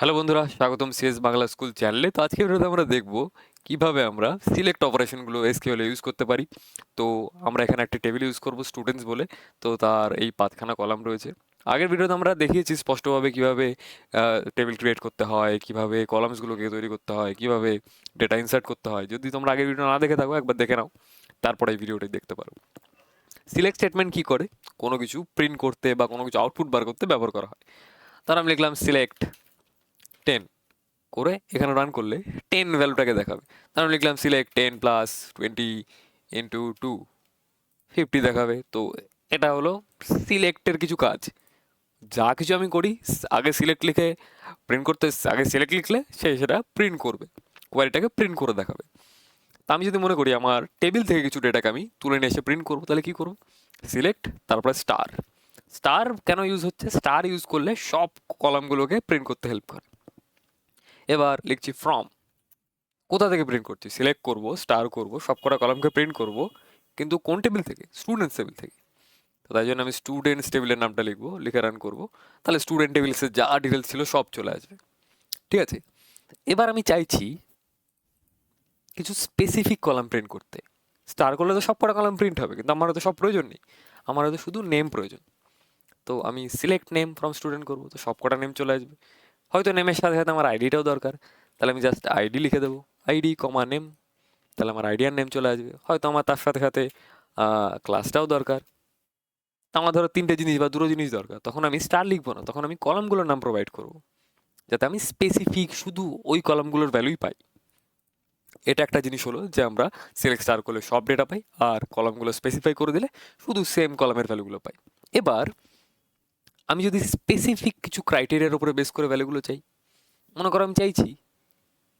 Hello বন্ধুরা, স্বাগতম CS Bangla school চ্যানেলে। তো আজকে ভিডিওতে আমরা দেখব কীভাবে আমরা সিলেক্ট অপারেশনগুলো এসকিউএল ইউজ করতে পারি। তো আমরা এখানে একটা টেবিল ইউজ করব স্টুডেন্টস বলে। তো তার এই পাঁচখানা কলাম রয়েছে। আগের ভিডিওতে আমরা দেখিয়েছি স্পষ্টভাবে কীভাবে টেবিল ক্রিয়েট করতে হয়, কীভাবে কলামসগুলোকে তৈরি করতে হয়, কীভাবে ডেটা ইনসার্ট করতে হয়। যদি তোমরা আগের ভিডিও না দেখে থাকো, একবার দেখে নাও। তারপরে এই ভিডিওটি দেখতে পারো। সিলেক্ট স্টেটমেন্ট কী করে? কোনো কিছু প্রিন্ট করতে বা কোনো কিছু আউটপুট বার করতে ব্যবহার করা হয়। তার আমি লিখলাম সিলেক্ট টেন করে এখানে রান করলে টেন ভ্যালুটাকে দেখাবে। তার আমি লিখলাম select ten plus twenty into two fifty দেখাবে। তো এটা হলো সিলেক্টের কিছু কাজ। যা কিছু আমি করি, আগে সিলেক্ট লিখে প্রিন্ট করতে, আগে সিলেক্ট লিখলে সে সেটা প্রিন্ট করবে। কোয়ালিটাকে প্রিন্ট করে দেখাবে। তা আমি যদি মনে করি আমার টেবিল থেকে কিছু ডেটাকে আমি তুলে নিয়ে এসে প্রিন্ট করব, তাহলে কী করব? সিলেক্ট তারপরে স্টার স্টার কেন ইউজ হচ্ছে? স্টার ইউজ করলে সব কলামগুলোকে প্রিন্ট করতে হেল্প করে। এবার লিখছি ফ্রম কোথা থেকে প্রিন্ট করছি? সিলেক্ট করব স্টার করব, সব কটা কলামকে প্রিন্ট করব, কিন্তু কোন টেবিল থেকে? স্টুডেন্টস টেবিল থেকে। তো তাই জন্য আমি স্টুডেন্টস টেবিলের নামটা লিখব, লিখে রান করব। তাহলে স্টুডেন্ট টেবিলসে যা ডিটেলস ছিল সব চলে আসবে। ঠিক আছে? এবার আমি চাইছি কিছু স্পেসিফিক কলাম প্রিন্ট করতে। স্টার করলে তো সব কটা কলাম প্রিন্ট হবে, কিন্তু আমার তো সব প্রয়োজন নেই। আমার তো শুধু নেম প্রয়োজন। তো আমি সিলেক্ট নেম ফ্রম স্টুডেন্ট করব, তো সব কটা নেম চলে আসবে। হয়তো নেমের সাথে সাথে আমার আইডিটাও দরকার। তাহলে আমি জাস্ট আইডি লিখে দেবো। আইডি কমা নেম তাহলে আমার আইডিয়ার নেম চলে আসবে। হয়তো আমার তার সাথে সাথে ক্লাসটাও দরকার। আমার ধরো তিনটে জিনিস বা দুটো জিনিস দরকার। তখন আমি স্টার লিখব না। তখন আমি কলামগুলোর নাম প্রোভাইড করব। যাতে আমি স্পেসিফিক শুধু ওই কলামগুলোর ভ্যালুই পাই। এটা একটা জিনিস হলো যে আমরা সিলেক্ট স্টার করলে সব ডেটা পাই আর কলামগুলো স্পেসিফাই করে দিলে শুধু সেম কলামের ভ্যালুগুলো পাই। এবার আমি যদি স্পেসিফিক কিছু ক্রাইটেরিয়ার উপরে বেস করে ভ্যালুগুলো চাই, মনে করো আমি চাইছি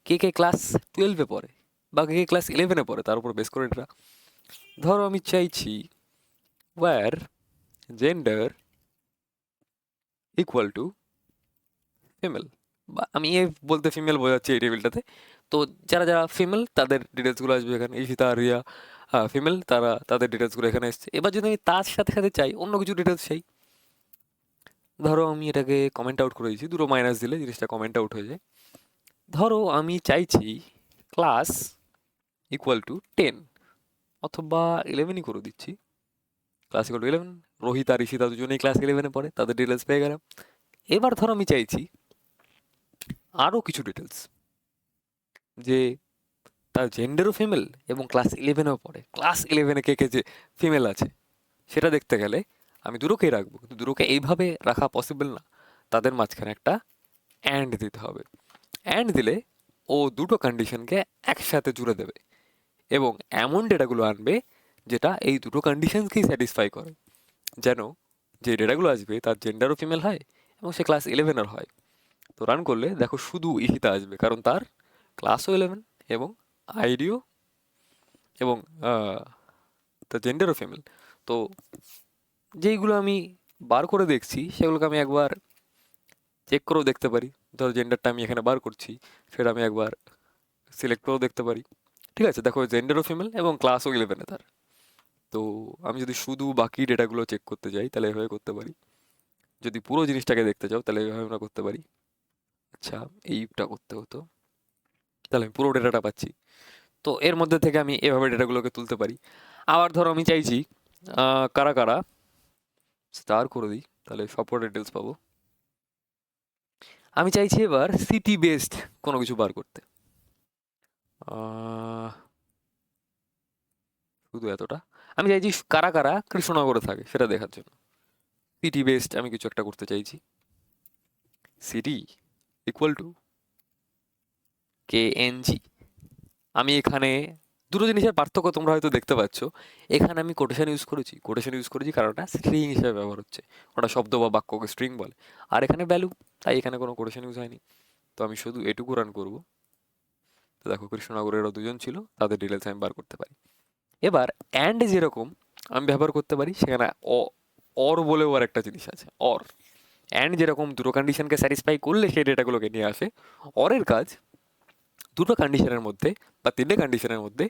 কে কে ক্লাস টুয়েলভে পড়ে বা কে কে ক্লাস ইলেভেনে পড়ে, তার উপর বেস করে এটা। ধরো আমি চাইছি where gender equal to female বা আমি এ বলতে ফিমেল বোঝাচ্ছি এই টেবিলটাতে তো যারা যারা ফিমেল তাদের ডিটেলসগুলো আসবে এখানে। ইশিতা রিয়া ফিমেল তারা তাদের ডিটেলসগুলো এখানে এসছে এবার যদি আমি তার সাথে সাথে চাই, অন্য কিছু ডিটেলস চাই ধরো আমি এটাকে কমেন্ট আউট করে দিয়েছি, দুটো মাইনাস দিলে জিনিসটা কমেন্ট আউট হয়ে যায়। ধরো আমি চাইছি ক্লাস ইকুয়াল টু টেন অথবা ইলেভেনই করে দিচ্ছি। Class equal to eleven Rohit আর ঈশিতা দুজনেই ক্লাস ইলেভেনে পড়ে, তাদের ডিটেলস পেয়ে গেলাম। এবার ধরো আমি চাইছি আরও কিছু ডিটেলস যে তার জেন্ডারও ফিমেল এবং ক্লাস ইলেভেনেও পড়ে। ক্লাস ইলেভেনে কে কে যে ফিমেল আছে, সেটা দেখতে গেলে আমি দুটোকেই রাখব, কিন্তু দুটোকে এইভাবে রাখা পসিবল না। তাদের মাঝখানে একটা অ্যান্ড দিতে হবে। অ্যান্ড দিলে ও দুটো কন্ডিশনকে একসাথে জুড়ে দেবে এবং এমন ডেটাগুলো আনবে যেটা এই দুটো কন্ডিশনকেই স্যাটিসফাই করে। যেন যে ডেটাগুলো আসবে তার জেন্ডারও ফিমেল হয় এবং সে ক্লাস ইলেভেনের হয়। তো রান করলে দেখো শুধু ইহিতা আসবে, কারণ তার ক্লাসও ইলেভেন এবং আইডিও এবং তার জেন্ডারও ফিমেল তো যেইগুলো আমি বার করে দেখছি, সেগুলোকে আমি একবার চেক করেও দেখতে পারি। ধরো জেন্ডারটা আমি এখানে বার করছি, সেটা আমি একবার সিলেক্ট করেও দেখতে পারি। ঠিক আছে? দেখো জেন্ডারও ফিমেল এবং ক্লাসও ইলেভেনে তার। তো আমি যদি শুধু বাকি ডেটাগুলো চেক করতে যাই, তাহলে এভাবে করতে পারি। যদি পুরো জিনিসটাকে দেখতে চাও, তাহলে এভাবে আমরা করতে পারি। আচ্ছা এইটা করতে হতো। তাহলে আমি পুরো ডেটাটা পাচ্ছি। তো এর মধ্যে থেকে আমি এভাবে ডেটাগুলোকে তুলতে পারি। আবার ধরো আমি চাইছি কারা কারা স্টার করে দিই, তাহলে সব ডিটেলস পাবো। আমি চাইছি এবার সিটি বেসড কোনো কিছু বার করতে। শুধু এতটা। আমি চাইছি কারা কারা কৃষ্ণনগরে থাকে, সেটা দেখার জন্য। সিটি বেসড আমি কিছু একটা করতে চাইছি। City equal to K N G আমি এখানে দুটো জিনিসের পার্থক্য তোমরা হয়তো দেখতে পাচ্ছ। এখানে আমি কোটেশন ইউজ করেছি। কোটেশন ইউজ করেছি কারণ ওটা স্ট্রিং হিসেবে ব্যবহার হচ্ছে। ওটা শব্দ বা বাক্যকে স্ট্রিং বলে। আর এখানে ভ্যালু তাই এখানে কোনো কোটেশন ইউজ হয়নি। তো আমি শুধু এটুকু রান করব। তো দেখো কৃষ্ণনগরেরও দুজন ছিল, তাদের ডিটেলস আমি বার করতে পারি। এবার অ্যান্ড যেরকম, আমি ব্যবহার করতে পারি, সেখানে অর বলেও আর একটা জিনিস আছে অর অ্যান্ড যেরকম দুটো কন্ডিশনকে স্যাটিসফাই করলে, সেই ডেটাগুলোকে নিয়ে আসে। অরের কাজ দুটো কন্ডিশনের মধ্যে বা তিনটে কন্ডিশনের মধ্যে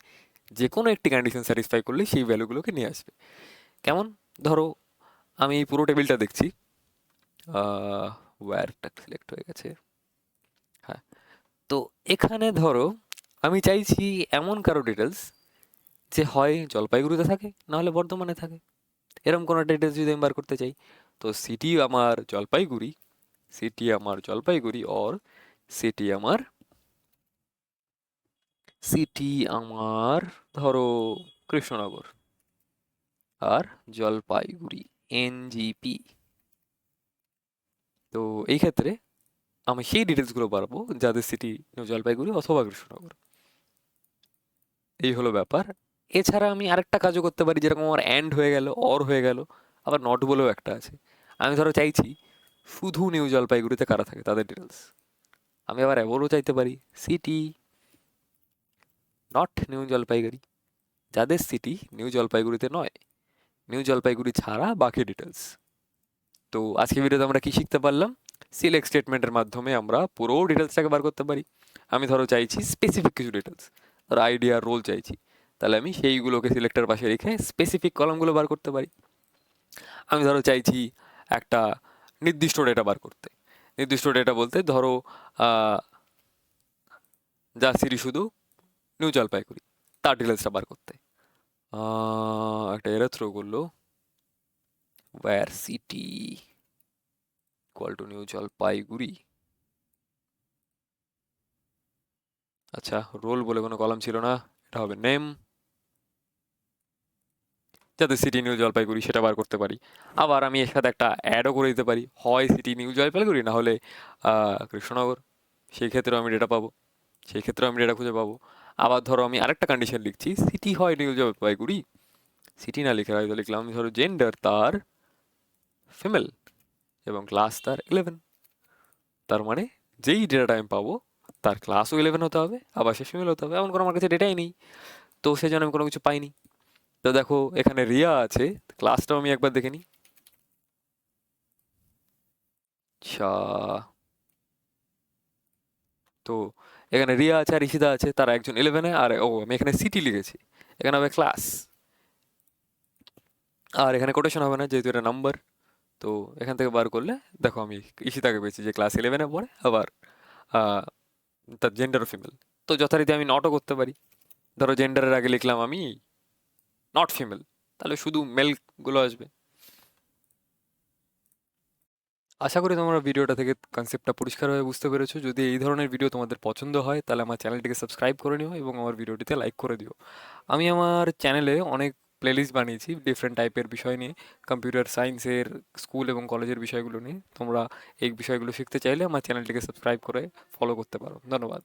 যে কোনো একটি কন্ডিশন স্যাটিসফাই করলে সেই ভ্যালুগুলোকে নিয়ে আসবে। কেমন? ধরো, আমি পুরো টেবিলটা দেখছি। ওয়্যারটা সিলেক্ট হয়ে গেছে। হ্যাঁ। তো এখানে ধরো, আমি চাইছি এমন কারও ডিটেলস যে হয় জলপাইগুড়িতে থাকে, নাহলে বর্ধমানে থাকে। এরকম কোনো ডিটেলস যদি আমি বার করতে চাই, তো সিটি আমার জলপাইগুড়ি সিটি আমার জলপাইগুড়ি অর সিটি আমার সিটি আমার, ধরো কৃষ্ণনগর। আর জলপাইগুড়ি, এনজিপি। তো এই ক্ষেত্রে আমি সেই ডিটেলসগুলো পারব যাদের সিটি জলপাইগুড়ি অথবা কৃষ্ণনগর। এই হলো ব্যাপার। এছাড়া আমি আরেকটা কাজও করতে পারি, যেরকম আমার অ্যান্ড হয়ে গেল অর হয়ে গেল, আবার নট বলেও একটা আছে। আমি ধরো চাইছি, শুধু নিউ জলপাইগুড়িতে কারা থাকে, তাদের ডিটেলস আমি আবার এমনও চাইতে পারি, সিটি নট নিউ জলপাইগুড়ি যাদের সিটি নিউ জলপাইগুড়িতে নয়। নিউ জলপাইগুড়ি ছাড়া বাকি ডিটেলস তো আজকে ভিডিওতে আমরা কী শিখতে পারলাম? সিলেক্ট স্টেটমেন্টের মাধ্যমে আমরা পুরো ডিটেলসটাকে বার করতে পারি। আমি ধরো চাইছি স্পেসিফিক কিছু ডিটেলস ধরো আইডিয়া রোল চাইছি। তাহলে আমি সেইগুলোকে সিলেক্টের পাশে রেখে স্পেসিফিক কলমগুলো বার করতে পারি। আমি ধরো চাইছি একটা নির্দিষ্ট ডেটা বার করতে। নির্দিষ্ট ডেটা বলতে ধরো যা সিরি শুধু নিউ জলপাইগুড়ি তার ডিটেলসটা বার করতে। একটা এরা থ্রো করল। Where city equal to new Jalpaiguri আচ্ছা রোল বলে কোনো কলাম ছিল না, এটা হবে নেম যাতে সিটি নিউ জলপাইগুড়ি সেটা বার করতে পারি। আবার আমি এর সাথে একটা অ্যাডও করে দিতে পারি। হয় সিটি নিউ জলপাইগুড়ি না হলে কৃষ্ণনগর। সেই ক্ষেত্রেও আমি ডেটা পাবো। সেই ক্ষেত্রেও আমি ডেটা খুঁজে পাবো। আবার ধরো আমি আরেকটা কন্ডিশন লিখছি সিটি হয় নিউ জলপাইগুড়ি। সিটি না লিখে হয়তো লিখলাম আমি ধরো জেন্ডার তার ফিমেল এবং ক্লাস তার ইলেভেন তার মানে যেই ডেটাটা আমি পাবো, তার ক্লাসও ইলেভেন হতে হবে, আবার সে ফিমেল হতে হবে, এমন কোনো আমার কাছে ডেটাই নেই। তো সেই জন্য আমি কোনো কিছু পাইনি। তো দেখো, এখানে রিয়া আছে ক্লাসটাও আমি একবার দেখে নিই। আচ্ছা। তো এখানে রিয়া আছে আর ইশিতা আছে, তারা একজন ইলেভেনে আর ও, আমি এখানে সিটি লিখেছি। এখানে হবে ক্লাস আর এখানে কোটেশন হবে না, যেহেতু এটা নাম্বার তো এখান থেকে বার করলে, দেখো আমি ইশিতাকে পেয়েছি যে ক্লাস ইলেভেনে পড়ে, আবার তার জেন্ডার ফিমেল তো যথারীতি আমি নটও করতে পারি। ধরো জেন্ডারের আগে লিখলাম আমি নট ফিমেল তাহলে শুধু মেলগুলো আসবে। আশা করি তোমরা ভিডিওটা থেকে কনসেপ্টটা পরিষ্কারভাবে বুঝতে পেরেছ। যদি এই ধরনের ভিডিও তোমাদের পছন্দ হয়, তাহলে আমার চ্যানেলটিকে সাবস্ক্রাইব করে নিও এবং আমার ভিডিওটিতে লাইক করে দিও। আমি আমার চ্যানেলে অনেক প্লেলিস্ট বানিয়েছি ডিফারেন্ট টাইপের বিষয় নিয়ে কম্পিউটার সায়েন্সের স্কুল এবং কলেজের বিষয়গুলো নিয়ে। তোমরা এই বিষয়গুলো শিখতে চাইলে আমার চ্যানেলটিকে সাবস্ক্রাইব করে ফলো করতে পারো। ধন্যবাদ।